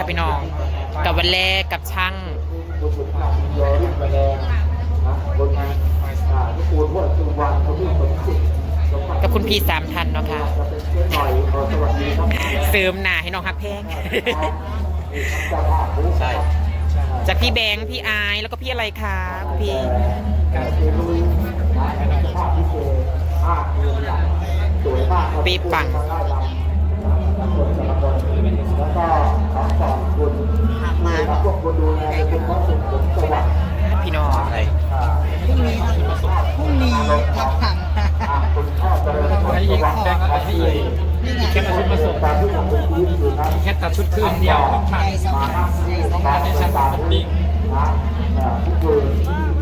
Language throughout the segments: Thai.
วันแรกกับช่างบุญสุนทรยอรุ่งแสดงนะบนงานอ่าที่ปูนวัดสุวรรณเขาที่สมจิตสมบัติกับคุณพี่สามทันเนาะค่ะจะเป็นเช่นหน่อยขอสวัสดีครับเสริมหนาให้น้องฮักแพงเจ้าภาพผู้ใช่จากพี่แบงค์พี่อายแล้วก็พี่อะไรคะคุณพี่การเรียนรู้นะเจ้าภาพที่เจภาพเรียนหลังสวยมากครับปีปัง มาไล่ลำนะคนสารคนแล้วก็ขอขอบคุณมาพวกคนดูแลเป็นพระสุขผมสวัสดิ์พี่น้องอ่าพรุ่งนี้พรุ่งนี้พักผ่อนอ่าคุณพ่อเจริญพรสวัสดิ์ครับที่นี่ไงแค่ชุดมาส่งแค่ตัดชุดคืนเดียวใจสองมาพันั่นงที่ทำงานในชั้นตามนี้นะอ่าทุกคน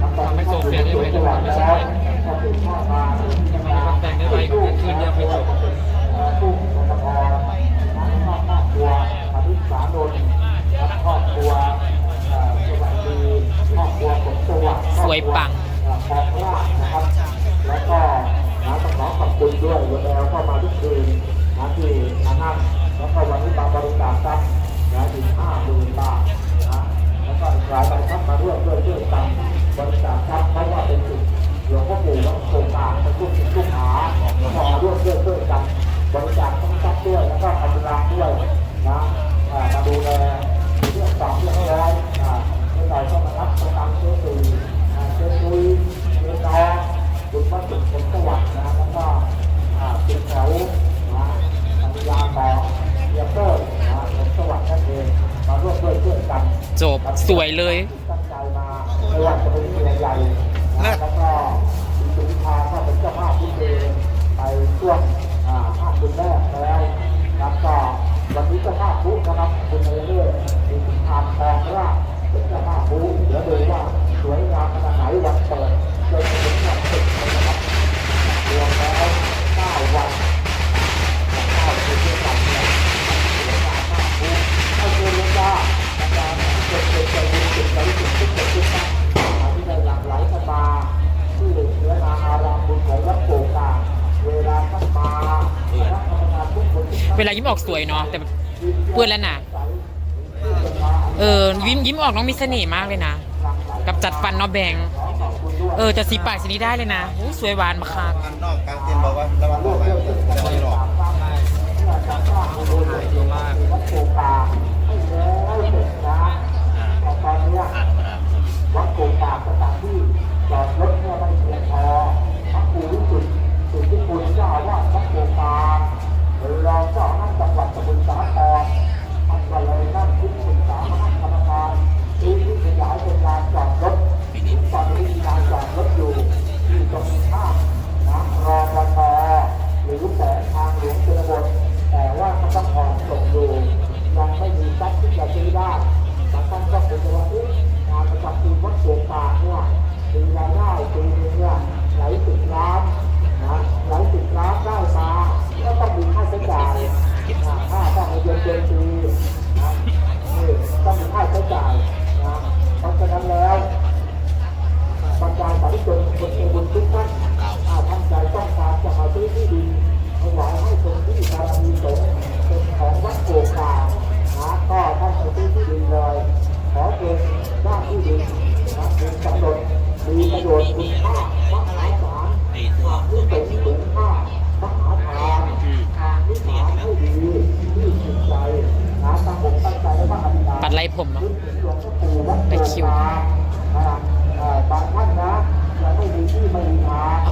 ทำตามที่ผมเป็นทีมอยู่แล้วก็เป็นพ่อมาที่ทำงานแต่งได้ไวกว่าคืนเดียวไปจบผู้ปกครอง รอบครัวอภิสารนนครอบครัวเอ่อสวัสดีครอบครัวผมสวัสดิ์สวยปังครอบครัวนะครับ แล้วก็นะต้องขอขอบคุณด้วยวันแล้วก็มาทุกคืนนะที่มานั่งแล้วก็วันนี้มาบริจาคทรัพย์นะถึงห้าหมื่นบาท สวยเลย เวลายิ้มออกสวยเนาะแต่เปื้อนแล้วนะเออยิ้มยิ้มออกน้องมีเสน่ห์มากเลยนะกับจัดฟันเนาะแบงเออจะสีปากสีนี้ได้เลยนะอู้สวยหวานมากค่ะนอกกลางเต็นท์บอกว่าระวังบอกไว้จะไม่หลอก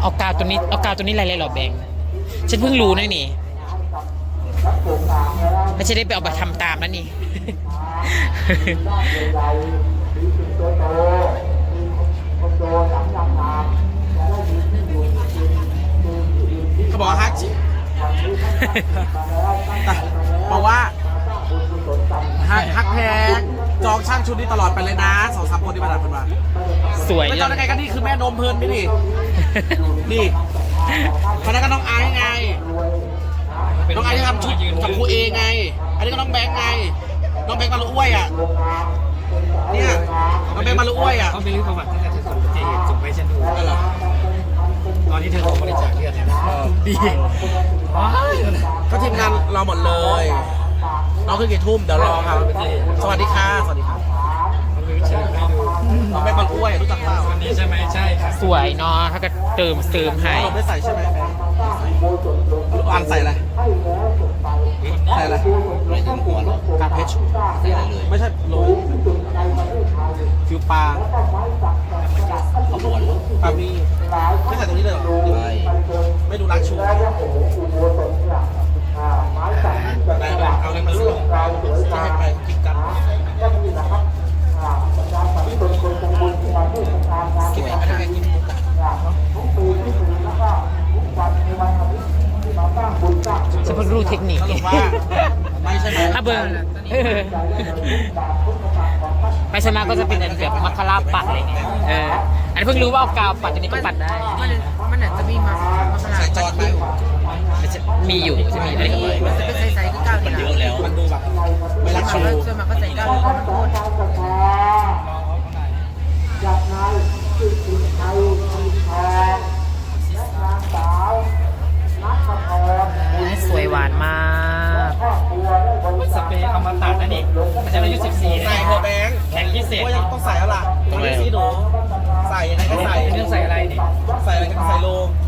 เอากาวตัวนี้เอากาวตัวนี้อะไรเลยหรอแบงค์ฉันเพิ่งรู้นะนี่ไม่ใช่ได้ไปเอาไปทำตามแล้วนี่นใหญ่ๆมีสิงโตโตมีคอนโดสามยามงามจะได้มีที่อยู่ที่กินมีที่ดินที่เขาบอกฮักจิบอกว่าฮักฮักแพง จองช่างชุดนี้ตลอดไปเลยนะสองสามคนที่มาดับเป็นมาสวยไม่เลจองได้ไงยกันนี่คือแม่นมเพลินพี่นี่ นี่คนนั้นก็น้องไอซ์ไง น้องไอซ์ที่ทำชุดกับครูเอไง อันนี้ก็น้องแบงค์ไง น้องแบงค์มาลุอ้วยอะ เนี่ยน้องแบงค์มาลุอ้วยอะเขาไม่รู้ประวัติตั้งแต่เธอส่งเจเห็นส่งไปให้ฉันดูนั่นเหรอตอนที่เธอบริจาคเลือดเนี่ยนะดีว้ายก็ทีมงานเราหมดเลย น้องขึ้นกี่ทุ่มเดี๋ยวรอครับสวัสดีค่ะสวัสดีครับเชิญให้ดูน้องแบงค์มันอ้วยรู้จักเปล่าวันนี้ใช่ไหมใช่ครับสวยเนาะเขาก็เติมเติมให้เราได้ใส่ใช่ไหมแบงค์อันใส่อะไรใส่อะไรไม่ถึงหัวหรอกกาเพชรใส่อะไรเลยไม่ใช่โรยฟิวปลาเขาบอกว่าปลามีไม่ใส่ตรงนี้เลยเหรอ ใช่ ไม่ดูรักชูได้ได้เอาอะไรมาลูกจะให้ไปกินกันกินอะไรไม่ได้กินมุกอะ ฉันเพิ่งรู้เทคนิค สรุปว่าไม่ใช่ไหม ถ้าเบิ่งเออไปสวนมาก็จะเป็นอันแบบมัคคาราปัดอะไรเงี้ยเอออันนี้เพิ่งรู้ว่าเอากาวปัดอันนี้ก็ปัดได้ มันมันอาจจะมีมามาขนาใส่ดจอนไหมมีอยู่จะมีอะไรมันจะเป็นใสๆก็ก้าวมันนี่เยอะแล้วมันดูแบบไม่รักชูส่วนมากก็ใส่ก้าวแล้วก็มันโคตร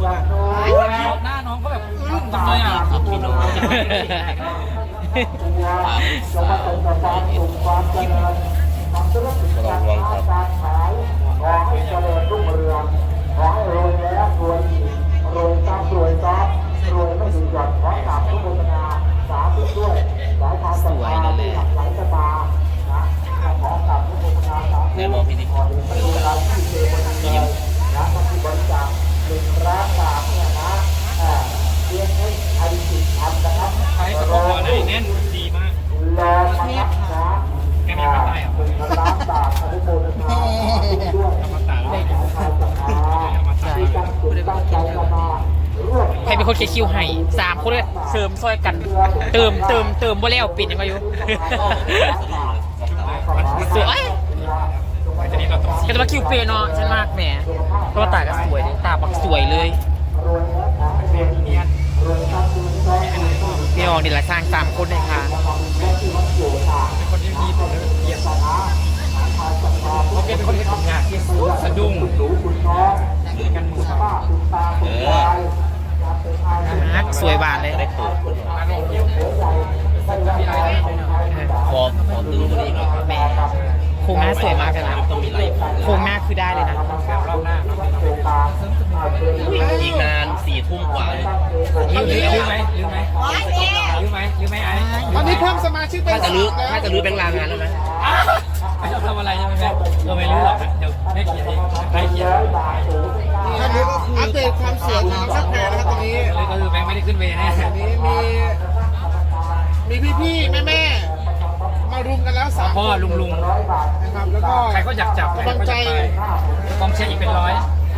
ก็ใส่โลมึงอะหน้าน้องก็แบบอึ้งจังเลยอะพี่น้องจงมาเป็นประการสุขความเจริญทำธุรกิจการค้าการขายขอให้เจริญรุ่งเรืองขอให้รวยแล้วรวยอีกรวยซ้ำรวยซ้ำรวยไม่หยุดหย่อนขอกราบทุกโมทนาสาธุด้วยหลายทางศรัทธาที่หลั่งไหลจะมานะขอกราบทุกโมทนาสาธุ แน่มองพี่ดิ ขอถึงเป็นเวลาที่เจวันนี้นะก็คือบริจาคหนึ่งล้านบาทเนี่ยนะเอ่อเรียนให้อดิจิตทำนะครับ ใช้สะโพกหัวไหนแน่นดีมาก รอมารับนะ แกมีปัญหาเหรอ หนึ่งล้านบาทอนุโมทนาด้วย เอามาตัดแล้ว ที่ตั้งจิตตั้งใจจะมาร่วม ใคร เป็คนเคียคิวให้สามคนเลยเสริมซอยกัน เติมเติมเติมบ่แล้วปิดยังไงอยู่สวยแต่ทีนี้เราต้องก็จะมาคิวเปย์เนาะฉันมากแหมเพราะว่าตาก็สวยดิตาบักสวยเลยนียนพี่น้องนี่แหละสร้างสามคนเลยค่ะ สวยมากเลยนะต้องมีไหลโครงหน้าคือได้เลยนะรอบหน้าอีกนานสี่ทุ่มกว่าเลยลืมลืมไหมลืมไหมลืมไหมลืมไหมไอ้ตอนนี้เพิ่มสมาชิกเป็นถ้าจะลื้อถ้าจะลื้อเป็นลางงานแล้วนะไม่ต้องทำอะไรใช่ไหมแม่เราไม่รู้หรอกเดี๋ยวแม่เขียนเองให้เขียนอันนี้ก็คืออัปเดตความสวยของน้องแพรนะครับตอนนี้เลยก็คือแบงค์ไม่ได้ขึ้นเวรแน่อันนี้มีมีพี่ๆแม่ๆมารุมกันแล้วสามพ่อลุงลุงนะ ครับแล้วก็ใครก็อยากจับใครกำลังก็ใจอยากไปกองเชียร์อีกเป็นร้อย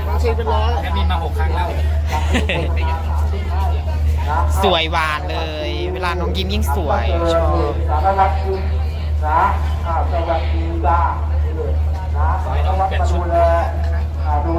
บางเชนเป็นร้อยแอดมินมาหกครั้งแล้ว สวยหวานเลย เวลาน้องยิ้มยิ่งสวยชอบสารวัตรคุณนะอ่าสวัสดีจ้านะขอให้น้องเปลี่ยนชุดดูแลอ่าดู